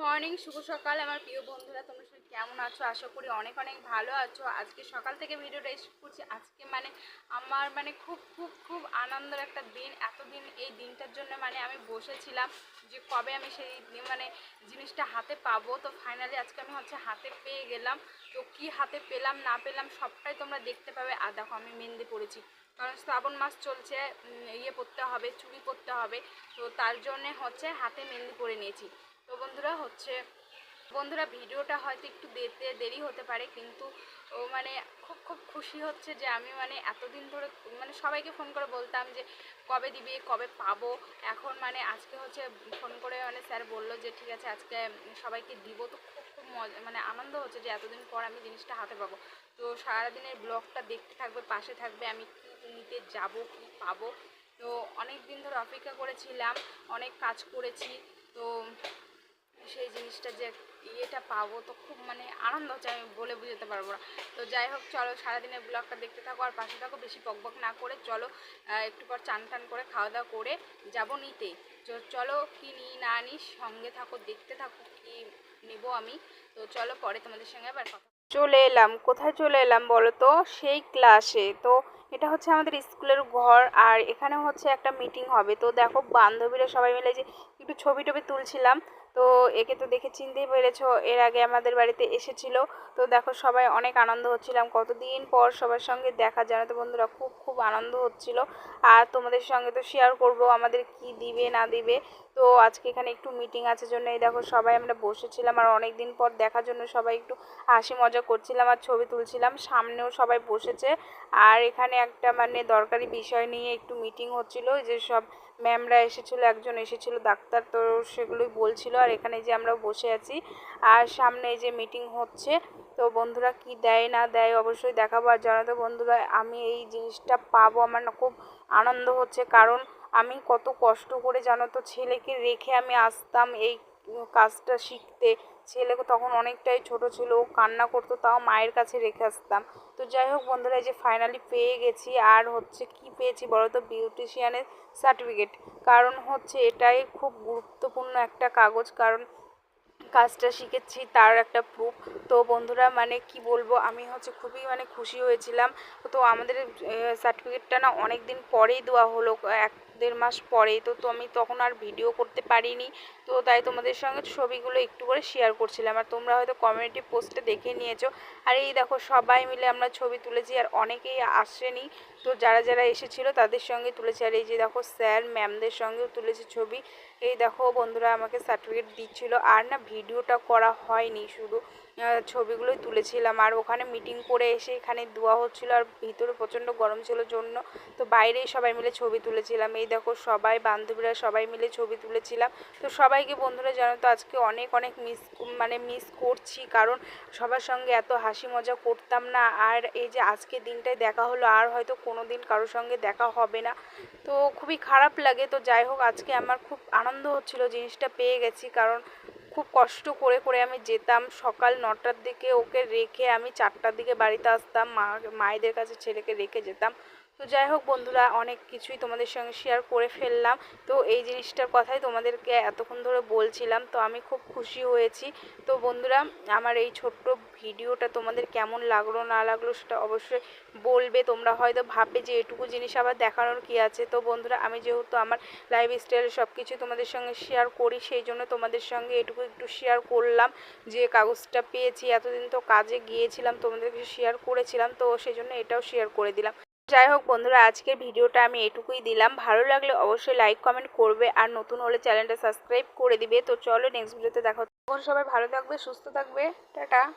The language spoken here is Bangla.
মর্নিং, শুভ সকাল আমার প্রিয় বন্ধুরা, তোমরা সবাই কেমন আছো? আশা করি অনেক অনেক ভালো আছো। আজকে সকাল থেকে ভিডিওটা এসে করছি। আজকে মানে আমার মানে খুব খুব খুব আনন্দের একটা দিন। এতদিন এই দিনটার জন্য মানে আমি বসেছিলাম যে কবে আমি সেই মানে জিনিসটা হাতে পাবো। তো ফাইনালি আজকে আমি হচ্ছে হাতে পেয়ে গেলাম। তো কি হাতে পেলাম, না পেলাম সবটাই তোমরা দেখতে পাবে। আর দেখো, আমি মেহেন্দি পড়েছি কারণ শ্রাবণ মাস চলছে ইয়ে পরতে হবে, চুড়ি পরতে হবে। তো তার জন্যে হচ্ছে হাতে মেহেন্দি পরে নিয়েছি। তো বন্ধুরা হচ্ছে, বন্ধুরা ভিডিওটা হয়তো একটু দিতে দেরি হতে পারে, কিন্তু ও মানে খুব খুব খুশি হচ্ছে যে আমি মানে এতদিন ধরে মানে সবাইকে ফোন করে বলতাম যে কবে দিবি, কবে পাবো। এখন মানে আজকে হচ্ছে ফোন করে মানে স্যার বলল যে ঠিক আছে, আজকে সবাইকে দিব। তো খুব খুব মজা মানে আনন্দ হচ্ছে যে এতদিন পর আমি জিনিসটা হাতে পাবো। তো সারাদিনের ব্লগটা দেখতে থাকবে, পাশে থাকবে, আমি কী নিতে যাব, কী পাবো। তো অনেক দিন ধরে অপেক্ষা করেছিলাম, অনেক কাজ করেছি। তো সেই জিনিসটা যে ইয়েটা পাবো তো খুব মানে আনন্দ হচ্ছে, আমি বলে বুঝতে পারব না। তো যাই হোক, চলো সারাদিনের ব্লগটা দেখতে থাকো আর পাশে থাকো, বেশি বকবক না করে চলো একটু পর চান টান করে খাওয়া দাওয়া করে যাব নিতে। তো চলো কি নিই না নিই সঙ্গে থাকো, দেখতে থাকো কি নেব আমি। তো চলো পরে তোমাদের সঙ্গে আবার কথা চলে এলাম, কোথায় চলে এলাম বলো তো? সেই ক্লাসে তো এটা হচ্ছে আমাদের স্কুলের ঘর আর এখানে হচ্ছে একটা মিটিং হবে। তো দেখো বান্ধবীরা সবাই মিলে যে একটু ছবি টবি তুলছিলাম। তো একে তো দেখে চিনতেই পেরেছ, এর আগে আমাদের বাড়িতে এসেছিল। তো দেখো সবাই অনেক আনন্দ হচ্ছিলাম। কতদিন পর সবার সঙ্গে দেখা, জানো তো বন্ধুরা, খুব খুব আনন্দ হচ্ছিল। আর তোমাদের সঙ্গে তো শেয়ার করব, আমাদের কি দিবে, না দিবে। তো আজকে এখানে একটু মিটিং আছে জন্য এই দেখো সবাই আমরা বসেছিলাম। আর অনেক দিন পর দেখার জন্য সবাই একটু হাসি মজা করছিলাম আর ছবি তুলছিলাম। সামনেও সবাই বসেছে। আর এখানে একটা মানে দরকারি বিষয় নিয়ে একটু মিটিং হচ্ছিল যে সব ম্যামরা এসেছিল, একজন এসেছিল, ডাক্তার তো সেগুলোই বলছিল, আর এখানে যে আমরা বসে আছি, আর সামনে যে মিটিং হচ্ছে, তো বন্ধুরা কি দেয়, না দেয় অবশ্যই দেখাবো, আর জানো তো বন্ধুরা, আমি এই জিনিসটা পাবো, আমার না খুব আনন্দ হচ্ছে, কারণ আমি কত কষ্ট করে জানো তো ছেলেকে রেখে আমি আসতাম এই কাজটা শিখতে। ছেলে তখন অনেকটাই ছোট ছিল, ও কান্না করতো, তাও মায়ের কাছে রেখে আসতাম। তো যাই হোক বন্ধুরা, এই যে ফাইনালি পেয়ে গেছি, আর হচ্ছে কি পেয়েছি বলো তো? বিউটিশিয়ানের সার্টিফিকেট কারণ হচ্ছে এটাই খুব গুরুত্বপূর্ণ একটা কাগজ, কারণ কাজটা শিখেছি, তার একটা প্রুফ তো বন্ধুরা মানে কি বলব? আমি হচ্ছে খুবই মানে খুশি হয়েছিলাম। তো আমাদের সার্টিফিকেটটা না অনেক দিন পরেই দেওয়া হলো, এক দেড় মাস পরে তো তো আমি তখন আর ভিডিও করতে পারিনি। তো তাই তোমাদের সঙ্গে ছবিগুলো একটু করে শেয়ার করছিলাম। আর তোমরা হয়তো কমিউনিটি পোস্টে দেখে নিয়েছো। আর এই দেখো, সবাই মিলে আমরা ছবি তুলেছি আর অনেকেই আসেনি। তো যারা যারা এসেছিল তাদের সঙ্গে তুলেছি। আর এই যে দেখো স্যার ম্যামদের সঙ্গেও তুলেছে ছবি। এই দেখো বন্ধুরা আমাকে সার্টিফিকেট দিচ্ছিল। আর না ভিডিওটা করা হয়নি, শুধু ছবিগুলোই তুলেছিলাম। আর ওখানে মিটিং করে এসে এখানে দোয়া হচ্ছিল আর ভিতরে প্রচণ্ড গরম ছিল জন্য। তো বাইরেই সবাই মিলে ছবি তুলেছিলাম। এই দেখো সবাই, বান্ধবীরা সবাই মিলে ছবি তুলেছিলাম। তো সবাইকে বন্ধুরা জানো তো আজকে অনেক অনেক মিস মানে মিস করছি। কারণ সবার সঙ্গে এত হাসি মজা করতাম না। আর এই যে আজকে দিনটায় দেখা হলো, আর হয়তো কোনো দিন কারোর সঙ্গে দেখা হবে না। তো খুবই খারাপ লাগে। তো যাই হোক, আজকে আমার খুব আনন্দ হচ্ছিল জিনিসটা পেয়ে গেছি। কারণ খুব কষ্ট করে করে আমি যেতাম সকাল নটার দিকে ওকে রেখে আমি চারটার দিকে বাড়িতে আসতাম, মা, মায়েদের কাছে ছেলেকে রেখে যেতাম। তো যাই হোক বন্ধুরা, অনেক কিছুই তোমাদের সঙ্গে শেয়ার করে ফেললাম। তো এই জিনিসটার কথাই তোমাদেরকে এতক্ষণ ধরে বলছিলাম, তো আমি খুব খুশি হয়েছি। তো বন্ধুরা, আমার এই ছোট্ট ভিডিওটা তোমাদের কেমন লাগল, না লাগল সেটা অবশ্যই বলবে। তোমরা হয়তো ভাববে যে এটুকু জিনিস আবার দেখানোর কি আছে। তো বন্ধুরা, আমি যেহেতু আমার লাইফ স্টাইল সব কিছু তোমাদের সঙ্গে শেয়ার করি, সেই জন্য তোমাদের সঙ্গে এটুকু একটু শেয়ার করলাম যে কাগজটা পেয়েছি, এতদিন তো কাজে গিয়েছিলাম, তোমাদেরকে শেয়ার করেছিলাম, তো সেই জন্য এটাও শেয়ার করে দিলাম। যাই হোক বন্ধুরা, আজকের ভিডিওটা আমি এটুকুই দিলাম। ভালো লাগলে অবশ্যই লাইক কমেন্ট করবে আর নতুন হলে চ্যানেলটা সাবস্ক্রাইব করে দিবে। তো চলো নেক্সট ভিডিওতে দেখো তখন সবাই ভালো থাকবে, সুস্থ থাকবে। টাটা।